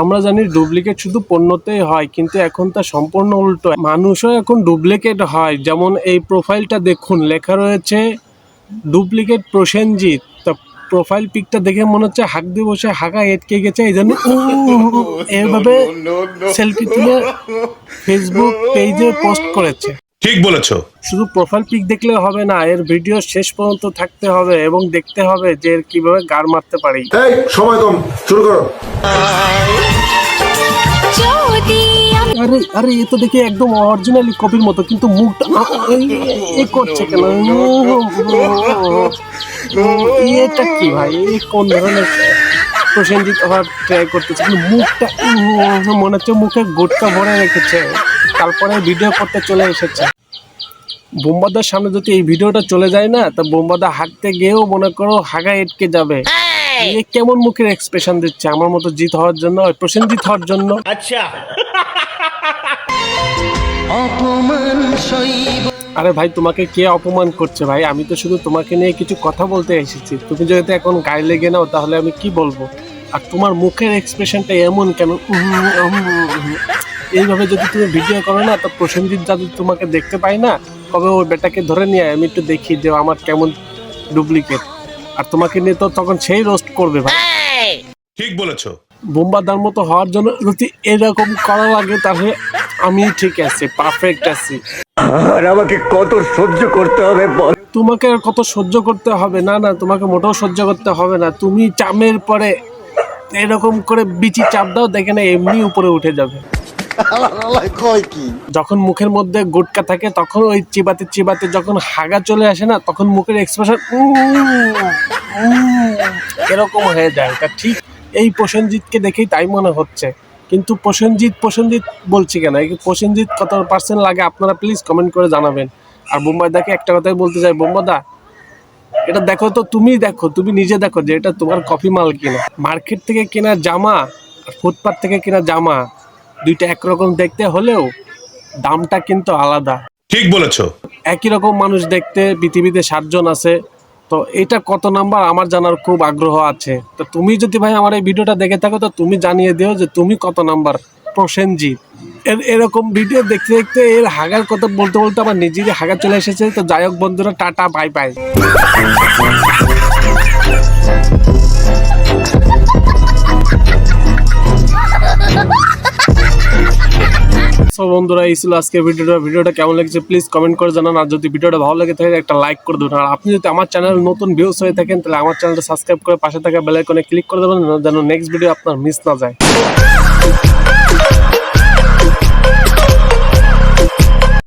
আমরা জানি ডুপ্লিকেট শুধু পণ্যতেই হয় কিন্তু এখন তা সম্পূর্ণ উল্টো। মানুষও এখন ডুপ্লিকেট হয়। যেমন এই প্রোফাইলটা দেখুন লেখা রয়েছে ডুপ্লিকেট প্রসেনজিৎ তা প্রোফাইল পিকটা দেখে মনে হচ্ছে হাঁক দিয়ে বসে হাঁকা এটকে গেছে এই জন্য এভাবে সেলফি তুলে ফেসবুক পেজে পোস্ট করেছে। ঠিক বলেছ। শুধু প্রোফাইল পিক দেখলে হবে না এর ভিডিও শেষ পর্যন্ত থাকতে হবে এবং দেখতে হবে যে এর কীভাবে গার মারতে পারি। সময় কম শুরু করো। আরে আরে এ তো দেখে একদম অরিজিনালি কপির মতো কিন্তু মুখটা এ করছে কেন? এটা কি ভাই? এই কোন ধরনের প্রসেনজিৎ হওয়ার ট্রাই করতেছে? কিন্তু মুখটা মনে হচ্ছে মুখে গুটকা ভরে রেখেছে। তারপরে ভিডিও করতে চলে এসেছে। বোম্বাদার সামনে যদি এই ভিডিওটা চলে যায় না তা বোম্বাদা হাঁটতে গিয়েও মনে করো হাগা এটকে যাবে। এ কেমন মুখের এক্সপ্রেশন দিচ্ছে? আমার মতো জিত হওয়ার জন্য প্রসেনজিৎ হওয়ার জন্য। আরে ভাই তোমাকে কে অপমান করছে ভাই? আমি তো শুধু তোমাকে নিয়ে কিছু কথা বলতে এসেছি। তুমি যদি এখন গায়ে লেগে নাও তাহলে আমি কি বলব? আর তোমার মুখের এক্সপ্রেশনটা এমন কেন। এইভাবে যদি তুমি ভিডিও করো না তো প্রসেনজিৎ যাদু তোমাকে দেখতে পাই না? কবে ওই বেটাকে ধরে নিয়ে আমি একটু দেখি যে আমার কেমন ডুপ্লিকেট আর তোমাকে নিয়ে তো তখন সেই রোস্ট করবে ভাই। ঠিক বলেছ। বোম্বাদার মতো হওয়ার জন্য যদি এরকম করা লাগে তাহলে আমি ঠিক আছি পারফেক্ট আছি। আর আমাকে কত সহ্য করতে হবে বল। তোমাকে আর কত সহ্য করতে হবে? না না, তোমাকে মোটেও সহ্য করতে হবে না। তুমি চামের পরে এরকম করে বিচি চাপ দাও, দেখে না এমনি উপরে উঠে যাবে। যখন মুখের মধ্যে গুটকা থাকে, তখন ওই চিবাতে চিবাতে যখন হাগা চলে আসে না, তখন মুখের এক্সপ্রেশন এরকম হয়ে যায়। তা ঠিক এই প্রসেনজিৎকে দেখেই তাই মনে হচ্ছে। কিন্তু প্রসেনজিৎ প্রসেনজিৎ বলছি কেন? প্রসেনজিৎ কত পার্সেন্ট লাগে আপনারা প্লিজ কমেন্ট করে জানাবেন। আর বোম্বাই দাকে একটা কথাই বলতে চাই বোম্বাদা এটা দেখো তো তুমি দেখো তুমি নিজে দেখো যে এটা তোমার কফি মাল কিনা। মার্কেট থেকে কেনা জামা আর ফুটপাথ থেকে কেনা জামা দুইটা একরকম দেখতে হলেও দামটা কিন্তু আলাদা। ঠিক বলেছ। একই রকম মানুষ দেখতে পৃথিবীতে সাতজন আছে তো এটা কত নাম্বার? আমার জানার খুব আগ্রহ আছে। তো তুমি যদি ভাই আমার এই ভিডিওটা দেখে থাকো, তো তুমি জানিয়ে দিও যে তুমি কত নাম্বার প্রসেনজিৎ। এর, এরকম ভিডিও দেখতে দেখতে এর হাগার কথা বলতে বলতে আমার নিজেরই হাগা চলে এসেছে। তো যাই হোক বন্ধুরা, টাটা বাই বাই বন্ধুরা, এই ছিল আজকের ভিডিওটা। ভিডিওটা কেমন লাগছে প্লিজ কমেন্ট করে জানান। আর যদি ভিডিওটা ভালো লাগে থাকে, একটা লাইক করে দেবেন। আর আপনি যদি আমার চ্যানেল নতুন ভিউস হয়ে থাকেন, তাহলে আমার চ্যানেলটা সাবস্ক্রাইব করে পাশে থাকা বেলাইকনে ক্লিক করে দেবেন, যেন নেক্সট ভিডিও আপনার মিস না যায়।